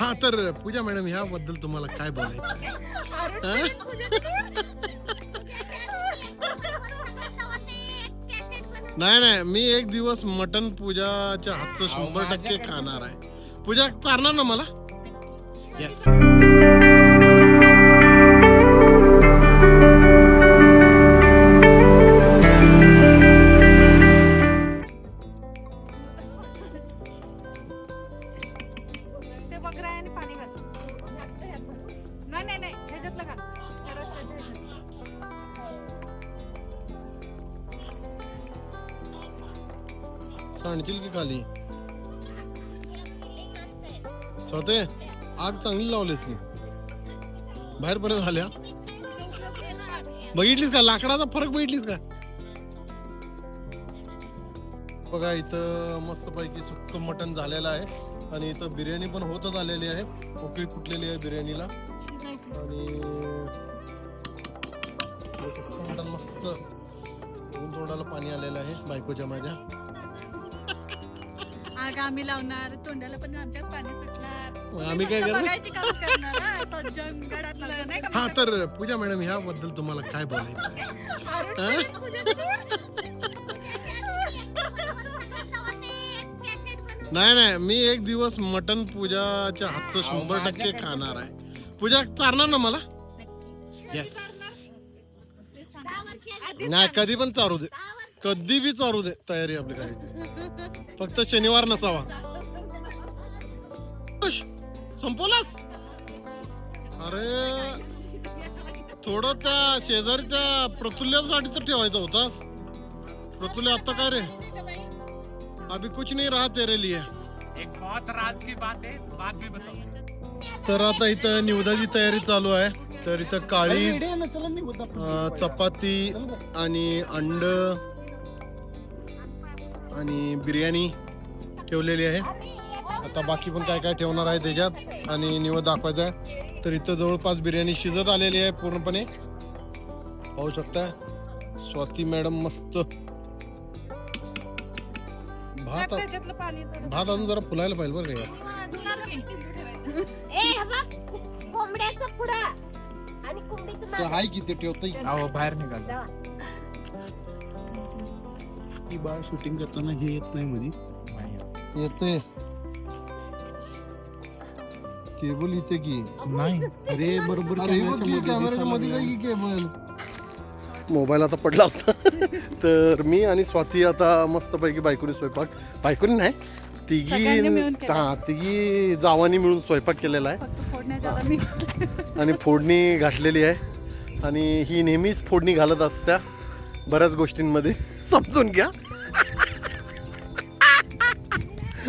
हा तर पूजा मॅडम ह्याबद्दल तुम्हाला काय बोलायचं? नाही नाही मी एक दिवस मटन पूजाच्या हातचं शंभर टक्के खाणार आहे. पूजा चालणार ना मला? येस खाली. स्वतः आग चांगली लावलीस की. बाहेर बरं झाल्या. बघितलीस का? लाकडाचा फरक बघितलीस का? बघा इथं मस्त पैकी सुक्क मटण झालेलं आहे. आणि इथं बिर्याणी पण होतच आलेली आहे. उकळी फुटलेली आहे बिर्याणीला. आणि सुक्क मटण मस्त. तोंडाला पाणी आलेलं आहे बायकोच्या माझ्या. आम्ही लावणार तोंडाला पण आमच्याच पाणी सुटणार. मग आम्ही काय करणार? बघायची काम करणार हा, नाही का? हा तर पूजा मॅडम ह्याबद्दल तुम्हाला काय बोलायचं? हा? नाही नाही मी एक दिवस मटन पूजाच्या हातचं शंभर टक्के खाणार आहे. पूजा चालणार ना मला? येस नाही कधी पण चारू दे. कधी बी चारू दे तयारी आपली करायची फक्त शनिवार नसावा. संपवलाच अरे थोडं त्या शेजारीच्या प्रतुल्यासाठी तर ठेवायचं होतास. प्रतुल्य आता काय रे? अभी कुछ नहीं रहा तेरे लिए एक बहुत राज की बात है बाद में बताऊंगा तर आता इथं निवदाची तयारी चालू आहे. तर इथं काळी चपाती आणि अंड आणि बिर्याणी ठेवलेली आहे. आता बाकी पण काय काय ठेवणार आहे त्याच्यात? आणि निवड दाखवायचा आहे. तर इथं जवळपास बिर्याणी शिजत आलेली आहे पूर्णपणे. पाहू शकता. स्वाती मॅडम मस्त. भात. भात अजून जरा फुलायला पाहिजे बरं का यार. हा, धुणार की? ए ती बाळ शूटिंग करताना हे येत नाही मध्ये येते. केबल इथे की? नाही. अरे बरोबर. केबल? मोबाईल आता पडला असता. तर मी आणि स्वाती आता मस्त पैकी बायकोनी स्वयंपाक बायकोनी नाही तिघी. हा तिघी जावानी मिळून स्वयंपाक केलेला आहे. आणि फोडणी घातलेली आहे. आणि ही नेहमीच फोडणी घालत असत्या बऱ्याच गोष्टींमध्ये. समजून घ्या.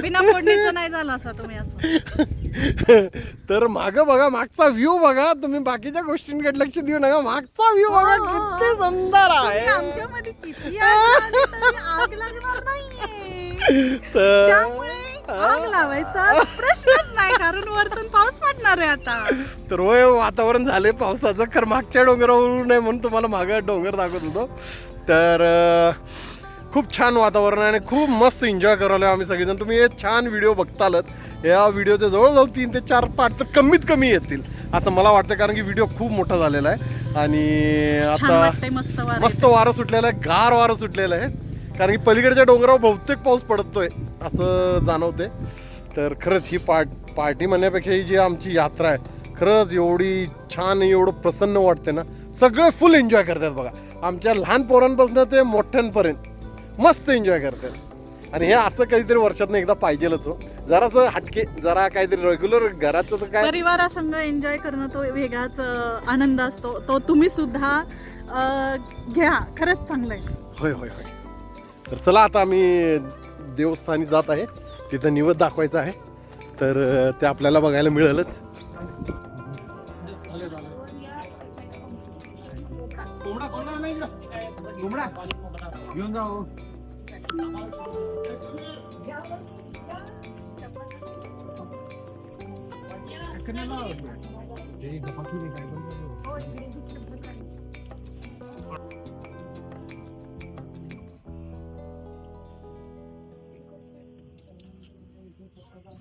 बिना फोडणीचं नाही झालं असं तुम्ही असं. तर माग बघा मागचा व्ह्यू बघा. तुम्ही बाकीच्या गोष्टींकडे लक्ष देऊ नका. मागचा व्ह्यू बघा हो, हो, हो. किती सुंदर तुम्ही आहे. आमच्यामध्ये किती आग लावली तरी आग लागणार नाहीये. तर त्यामुळे आग लावायचा? प्रश्नच नाही कारण वरतून पाऊस पडणार आहे आता. तर होय वातावरण झाले पावसाचं. खरं मागच्या डोंगरावरून नये म्हणून तुम्हाला मागं डोंगर दाखवत होतो. तर अं, खूप छान वातावरण आहे आणि खूप मस्त एन्जॉय करायला आम्ही सगळेजण. तुम्ही हे छान व्हिडिओ बघतालत या व्हिडिओचे जवळजवळ तीन ते चार पार्ट तर कमीत कमी येतील असं मला वाटतं कारण की व्हिडिओ खूप मोठा झालेला आहे. आणि छान आता वाटतंय मस्त वारं मस्त वारं सुटलेलं आहे गार वारं सुटलेलं आहे. कारण की पलीकडच्या डोंगरावर बहुतेक पाऊस पडतोय. असं जाणवते. तर खरंच ही पार्ट पार्टी म्हणण्यापेक्षा ही जी आमची यात्रा आहे खरंच एवढी छान एवढं प्रसन्न वाटते ना. सगळे फुल एन्जॉय करतात बघा. आमच्या लहान पोरांपासून ते मोठ्यांपर्यंत मस्त एन्जॉय करतात. आणि हे असं काहीतरी वर्षातनं एकदा पाहिजेलच हो. जरासं हटके जरा काहीतरी रेग्युलर घराचं तर काय? परिवारासंग एन्जॉय करणं तो वेगळाच आनंद असतो. तो तुम्ही सुद्धा घ्या. खरंच चांगलं आहे होय होय होय. तर चला आता आम्ही देवस्थानी जात आहे. तिथं निवत दाखवायचं आहे. तर ते आपल्याला बघायला मिळेलच. घेऊन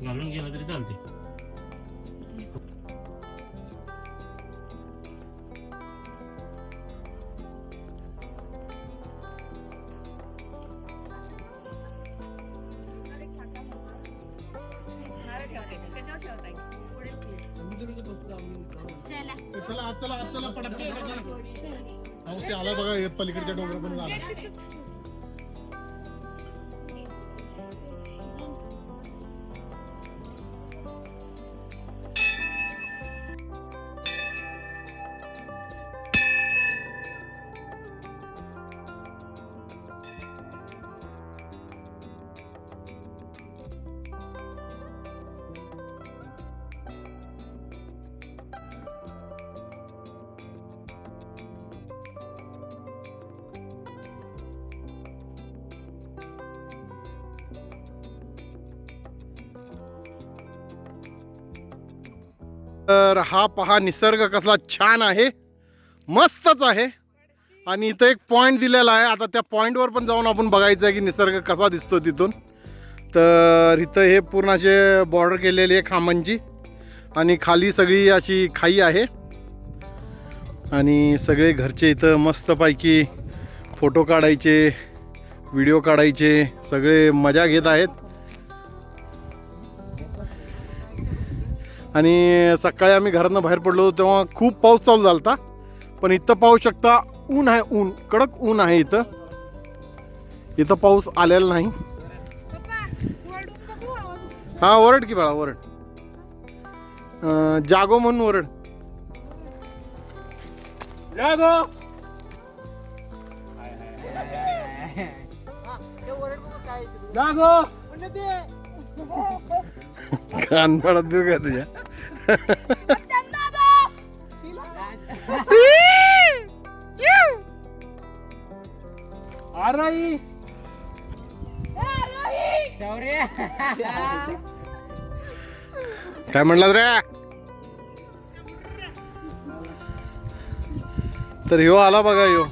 घालून गेलं तरी चालते आला बघा हे पलीकडच्या डोंगर पण आला. तर हा पहा निसर्ग कसला छान आहे. मस्तच आहे. आणि इथं एक पॉईंट दिलेला आहे. आता त्या पॉईंटवर पण जाऊन आपण बघायचं आहे की निसर्ग कसा दिसतो तिथून. तर इथं हे पूर्ण असे बॉर्डर केलेली आहे खांबांची. आणि खाली सगळी अशी खाई आहे. आणि सगळे घरचे इथं मस्तपैकी फोटो काढायचे व्हिडिओ काढायचे सगळे मजा घेत आहेत. आणि सकाळी आम्ही घरातनं बाहेर पडलो होतो तेव्हा खूप पाऊस चालू झाला होता पण इथं पाहू शकता ऊन आहे ऊन कडक ऊन आहे इथं. इथं पाऊस आलेला नाही. हा ओरड की बाळा ओरड. अं, जागो म्हणून ओरड. जागो. जागो. कान पडत देऊ का तुझ्या शौर्य। काय म्हणलात रे? तर ह्यो आला बघा ह्यो.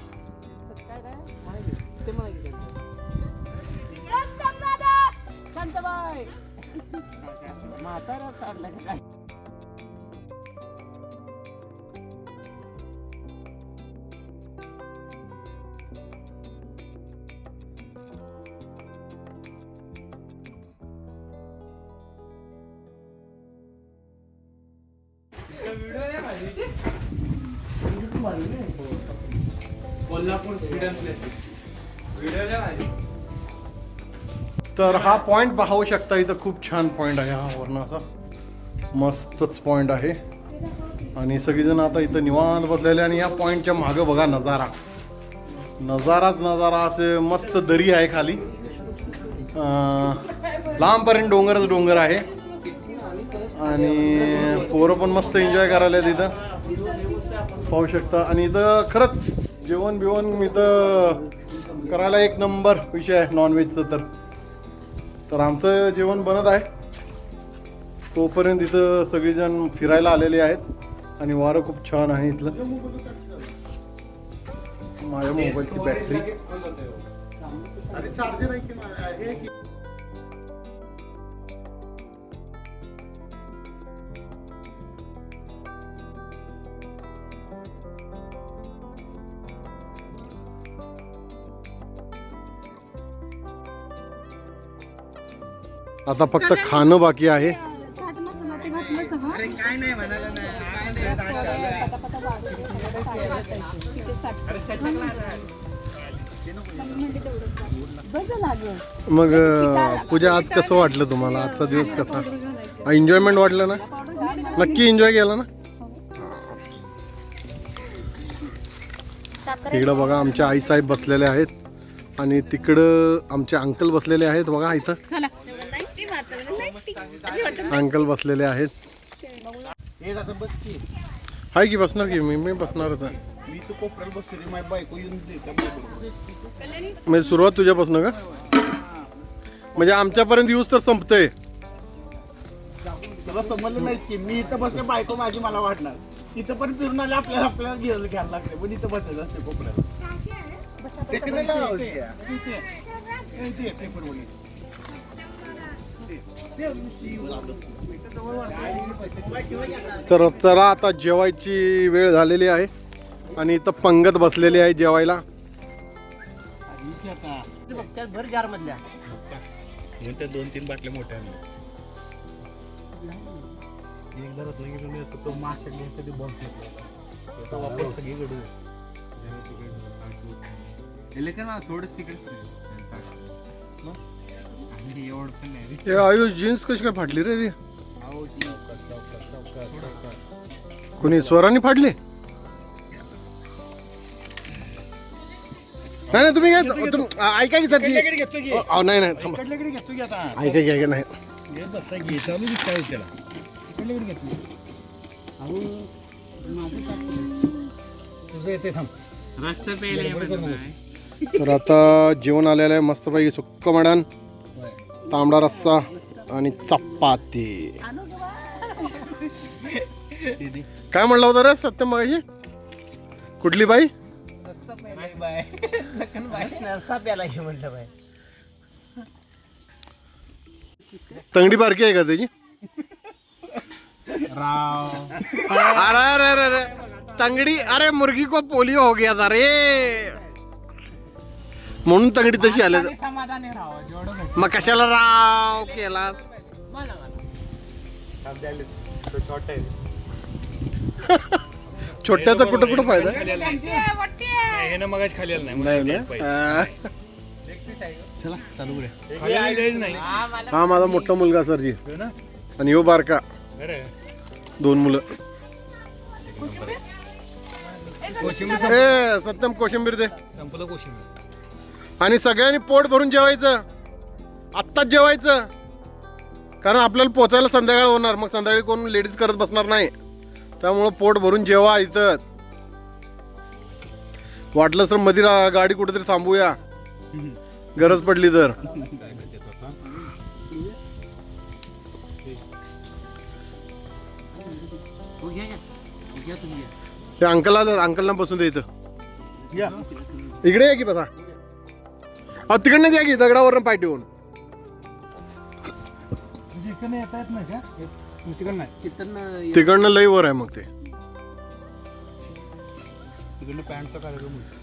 कोल्हापूर स्वीडन प्लेसेस व्हिडिओ तर हा पॉइंट पाहू शकता इथं खूप छान पॉइंट आहे हा वर्ण असा मस्तच पॉइंट आहे. आणि सगळीजण आता इथं निवांत बसलेले आणि या पॉइंटच्या मागं बघा नजारा. नजाराच नजारा असे मस्त दरी आहे खाली. अं, लांबपर्यंत डोंगरच डोंगर आहे. आणि पोरं पण मस्त एन्जॉय करायला इथं. पाहू शकता. आणि इथं खरंच जेवण बिवण इथं करायला एक नंबर विषय आहे नॉनव्हेजचं तर. तर आमचं जेवण बनत आहे. तोपर्यंत इथं सगळीजण फिरायला आलेले आहेत. आणि वारं खूप छान आहे इथलं. माझ्या मोबाईलची बॅटरी आता फक्त खाणं बाकी आहे. मग पूजा आज कसं वाटलं तुम्हाला? आजचा दिवस कसा? एन्जॉयमेंट वाटलं ना? नक्की एन्जॉय केला ना? इकडं बघा आमच्या आईसाहेब बसलेले आहेत आणि तिकडं आमचे अंकल बसलेले आहेत बघा इथं. अंकल बसलेले आहेत. हे हाय की बसणार की? मी मी बसणार होता. म्हणजे सुरुवात तुझ्यापासून का? म्हणजे आमच्यापर्यंत येऊस तर संपतंय. तुला समजलं नाहीस की मी इथं बसले बायको माझी मला वाटणार. तिथं पण फिरून आले आपल्याला आपल्याला घ्यायला घ्यायला लागते पण इथं बसायचं असते कोपऱ्याला. ते तर चला आता जेवायची वेळ झालेली आहे. आणि इथं पंगत बसलेली आहे जेवायला. आता. म्हणून त्या दोन तीन बाटल्या मोठ्या आणल्या एकदा रत्नागिरीला येतो तो मासे घ्यायसाठी बॉक्स घेतला त्याचा वापर सगळीकडे थोडंच तिकडे एवढं पण नाही रे. हे आयुष जीन्स कशी काय फाटली रे ती कोणी स्वरांनी फाडली नाही नाही तुम्ही काय तुम- ऐका की घेतो की. अहो, नाही नाही थांबा. घेतो की आता। ऐका की ऐका नाही। हे बसा घे चालू। दिसताय त्याला इकडल्याकडे घेतो तुझं येते थांब रस्ता प्यायला तर आता जेवण आलेलं आहे मस्तपैकी सुक्क मडण तांबडा रस्सा आणि चपाती. काय म्हणलं होतं रे सत्यम मगाशी कुठली बाई? तंगडी बारकी आहे का त्याची अरे अरे अरे अरे. तंगडी अरे मुर्गी को पोलिओ हो गया था रे. म्हणून तंगडी तशी आले समाधानी राहावं जेवढं भेटतं. मग कशाला राव केला? छोट्याचा कुठं कुठं फायदा? आहे? हे ना मगाच खाली आलं नाही. नाही म्हणून ना पाहिजे. आ, चला. चालू करूया. खाली आलं द्यायचं नाही. हा माझा मोठा मुलगा सरजी. हो ना? आणि यो बारका. बरं. दोन मुलं. ए सत्यम कोशिंबीर दे. संपलं कोशिंबीर. आणि सगळ्यांनी पोट भरून जेवायचं. आत्ताच जेवायचं. कारण आपल्याला पोचायला संध्याकाळ होणार. मग संध्याकाळी कोण लेडीज करत बसणार नाही. त्यामुळं पोट भरून जेवा इथं. वाटलंच तर मध्ये रा- गाडी कुठेतरी थांबूया. गरज पडली तर. ते अंकलला अंकलला बसून दे इथं. इकडे या की बसा. अहो तिकडनं या की दगडावरनं पाय ठेवून. इकडनं येता येत नाही का? तिकडं नाही. तिकडनं लई वर आहे मग ते. तिकडनं पॅन्टचा कार्यक्रम होता.